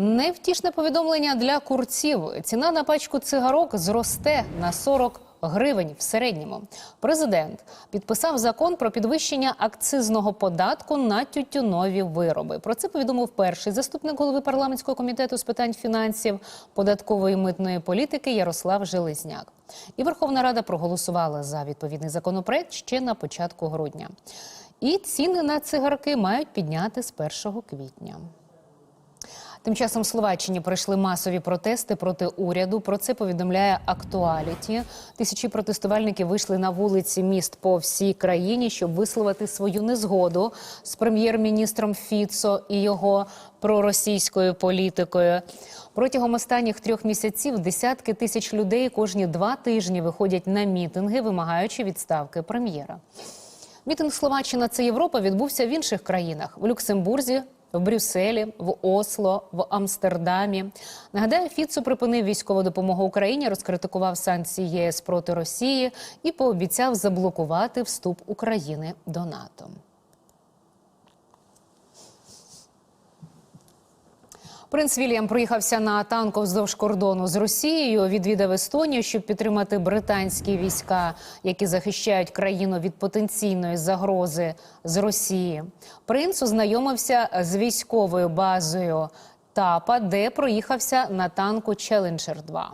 Невтішне повідомлення для курців. Ціна на пачку цигарок зросте на 40 гривень в середньому. Президент підписав закон про підвищення акцизного податку на тютюнові вироби. Про це повідомив перший заступник голови парламентського комітету з питань фінансів, податкової митної політики Ярослав Железняк. І Верховна Рада проголосувала за відповідний законопроект ще на початку грудня. І ціни на цигарки мають підняти з 1 квітня. Тим часом Словаччині пройшли масові протести проти уряду. Про це повідомляє актуаліті. Тисячі протестувальників вийшли на вулиці міст по всій країні, щоб висловити свою незгоду з прем'єр-міністром Фіцо і його проросійською політикою. Протягом останніх трьох місяців десятки тисяч людей кожні два тижні виходять на мітинги, вимагаючи відставки прем'єра. Мітинг Словаччина це Європа відбувся в інших країнах в Люксембурзі. В Брюсселі, в Осло, в Амстердамі. Нагадаю, Фіцу припинив військову допомогу Україні, розкритикував санкції ЄС проти Росії і пообіцяв заблокувати вступ України до НАТО. Принц Вільям проїхався на танку вздовж кордону з Росією. Відвідав Естонію, щоб підтримати британські війська, які захищають країну від потенційної загрози з Росії. Принц ознайомився з військовою базою Тапа, де проїхався на танку Челенджер 2